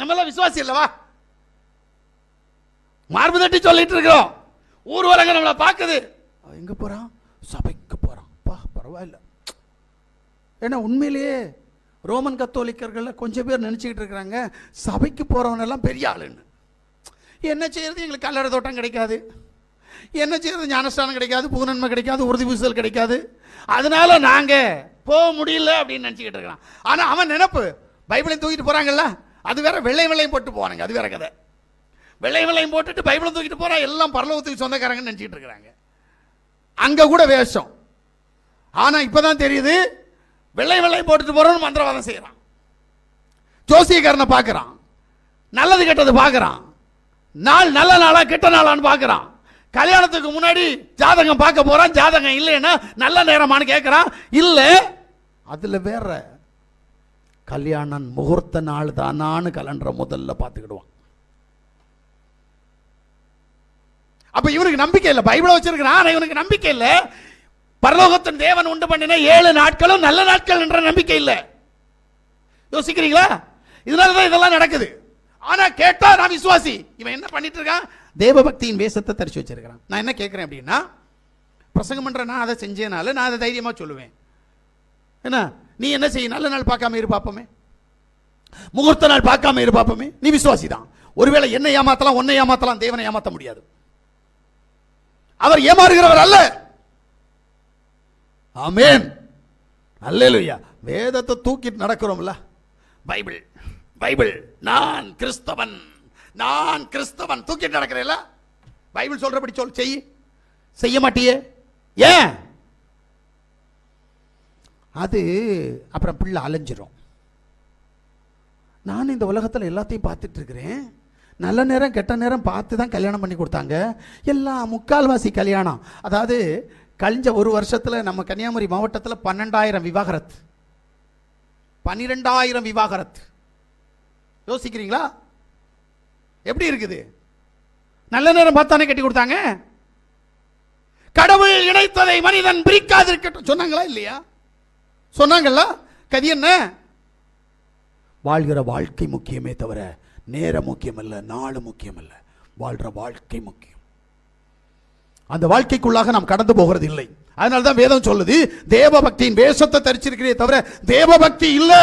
நம்ம எல்லாம் விசுவாசி இல்லவா? மார்பு தட்டி சொல்லிட்டு இருக்கிறோம். ஊர்வலங்க நம்மளை பார்க்குது. அவன் எங்க போறான்? சபைக்கு போறான். பா பரவாயில்ல. ஏன்னா உண்மையிலேயே ரோமன் கத்தோலிக்கர்களில் கொஞ்சம் பேர் நினைச்சுக்கிட்டு இருக்கிறாங்க சபைக்கு போறவன் எல்லாம் பெரிய ஆளுன்னு. என்ன செய்யறது? எங்களுக்கு கல்லற தோட்டம் கிடைக்காது. என்ன செய்யறது? ஞானஸ்தானம் கிடைக்காது புதுநன்மை கிடைக்காது உறுதி பூசல் கிடைக்காது. அதனால நாங்க போக முடியல அப்படின்னு நினச்சிக்கிட்டு இருக்கிறான். ஆனா அவன் நினைப்பு பைபிளை தூக்கிட்டு போறாங்கல்ல? அது வேற வெள்ளை வெள்ளையும் போட்டு போவானுங்க அது வேற கதை. வெள்ளை வெள்ளையும் போட்டுட்டு பைபிளை தூக்கிட்டு போகிறா எல்லாம் பரலோகத்துக்கு சொந்தக்காரங்கன்னு நினச்சிக்கிட்டு இருக்கிறாங்க. அங்கே கூட வேஷம். இப்போ தான் தெரியுது வெள்ளை வெள்ளை போட்டுட்டு போகிறோன்னு மந்திரவாதம் செய்கிறான் ஜோசியக்காரனை பார்க்குறான் நல்லது கெட்டது பார்க்குறான் நாள் நல்ல நாளா கெட்ட நாளான்னு பார்க்குறான் கல்யாணத்துக்கு முன்னாடி ஜாதகம் பார்க்க போறான் ஜாதகம் இல்லைன்னா நல்ல நேரமான்னு கேட்கறான் இல்லை அதுல வேற கல்யாணம் முகூர்த்த நாள் தானான்னு கலண்டரை முதல்ல பார்த்துக்கிடுவான். அப்ப இவனுக்கு நம்பிக்கை இல்லை. பைபிளை வச்சிருக்கிறான் இவனுக்கு நம்பிக்கை இல்லை. பரலோகத்தின் தேவன் உண்டு பண்ணின ஏழு நாட்களும் நல்ல நாட்கள் என்ற நம்பிக்கை இல்லை. யோசிக்கிறீங்களா? இதனால தான் இதெல்லாம் நடக்குது. ஆனா கேட்டா நான் விசுவாசி. இவன் என்ன பண்ணிட்டு இருக்கான்? தேவபக்தியின் வேஷத்தை தரிச்சு வச்சிருக்கிறான். நான் என்ன கேட்கிறேன் அப்படின்னா பிரசங்கம் பண்ற நான் அதை செஞ்சேனால நான் அதை தைரியமா சொல்லுவேன். என்ன? நீ என்ன செய்ய நல்ல நாள் பார்க்காம இருப்பாப்பமே முகூர்த்த நாள் பார்க்காம இரு நீ விசுவாசி தான் ஒருவேளை என்ன ஏமாத்தலாம் உன்னை ஏமாத்தலாம் தேவனை ஏமாத்த முடியாது. அவர் ஏமாறுகிறவர் அல்ல. ஆமென். அல்லேலூயா. வேதத்தை தூக்கிட்டு நடக்கிறோம்ல. Bible Bible. நான் கிறிஸ்தவன். நான் கிறிஸ்தவன். தூக்கிட்டு நடக்கிறேன்ல பைபிள் சொல்றபடி சொல் செய். செய்ய மாட்டியே? ஏன்? அது அப்புறம் பிள்ளை அலைஞ்சிரும். நான் இந்த உலகத்தில் எல்லாத்தையும் பார்த்துட்ருக்கிறேன். நல்ல நேரம் கெட்ட நேரம் பார்த்து தான் கல்யாணம் பண்ணி கொடுத்தாங்க. எல்லாம் முக்கால்வாசி கல்யாணம். அதாவது கழிஞ்ச ஒரு வருஷத்தில் நம்ம கன்னியாகுமரி மாவட்டத்தில் பன்னெண்டாயிரம் விவாகரத் பன்னிரெண்டாயிரம் விவாகரத் யோசிக்கிறீங்களா? எப்படி இருக்குது? நல்ல நேரம் பார்த்தானே கட்டி கொடுத்தாங்க? கடவுள் இணைத்ததை மனிதன் பிரிக்காதிருக்கட்டும். சொன்னாங்களா இல்லையா? சொன்னாங்களா கதி என்ன? வாழ்கிற வாழ்க்கை முக்கியமே தவிர நேரம் முக்கியம் அல்ல நாள் முக்கியம் அல்ல வாழ்கிற வாழ்க்கை முக்கியம். அந்த வாழ்க்கைக்குள்ளாக நாம் கடந்து போகிறது இல்லை அதனால தான் வேதம் சொல்லுது தேவபக்தியின் வேஷத்தை தரிச்சிருக்கிறே தவிர தேவபக்தி இல்லை.